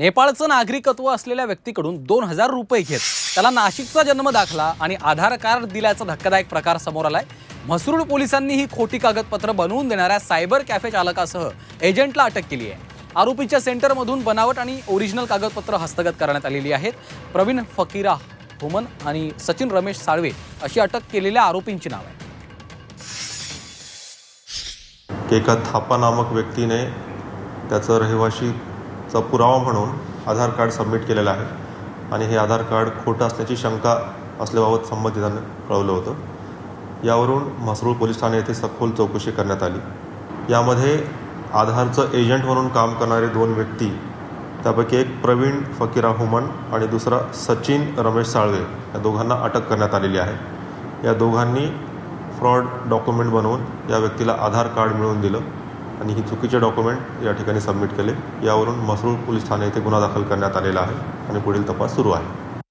नेपाळचं नागरिकत्व असलेल्या व्यक्तीकडून दोन हजार रुपये घेत त्याला नाशिकचा जन्म दाखला आणि आधार कार्ड दिल्याचा धक्कादायक प्रकार समोर आलाय. म्हसरूळ पोलिसांनी ही खोटी कागदपत्र बनवून देणाऱ्या सायबर कॅफे चालकासह एजंटला अटक केली आहे. आरोपीच्या सेंटरमधून बनावट आणि ओरिजिनल कागदपत्र हस्तगत करण्यात आलेली आहेत. प्रवीण फकीरा हुमन आणि सचिन रमेश साळवे अशी अटक केलेल्या आरोपींची नाव आहे. एका थापा नामक व्यक्तीने त्याचं रहिवाशी चा पुरावा म्हणून आधार कार्ड सबमिट केलेलं आहे. आणि हे आधार कार्ड खोटं असल्याची शंका असल्याबाबत संबंधितांनी कळवलं होतं. यावरून म्हसरूळ पोलीस ठाणे येथे सखोल चौकशी करण्यात आली. यामध्ये आधारचं एजंट म्हणून काम करणारे दोन व्यक्ती त्यापैकी एक प्रवीण फकीरा हुमन आणि दुसरा सचिन रमेश साळवे या दोघांना अटक करण्यात आलेली आहे. या दोघांनी फ्रॉड डॉक्युमेंट बनवून या व्यक्तीला आधार कार्ड मिळवून दिलं. आणि ही चुकीचे डॉक्युमेंट या ठिकाणी सबमिट केले. यावरून मसरूळ पोलीस ठाणे येथे गुन्हा दाखल करण्यात आलेला आहे आणि पुढील तपास सुरू आहे.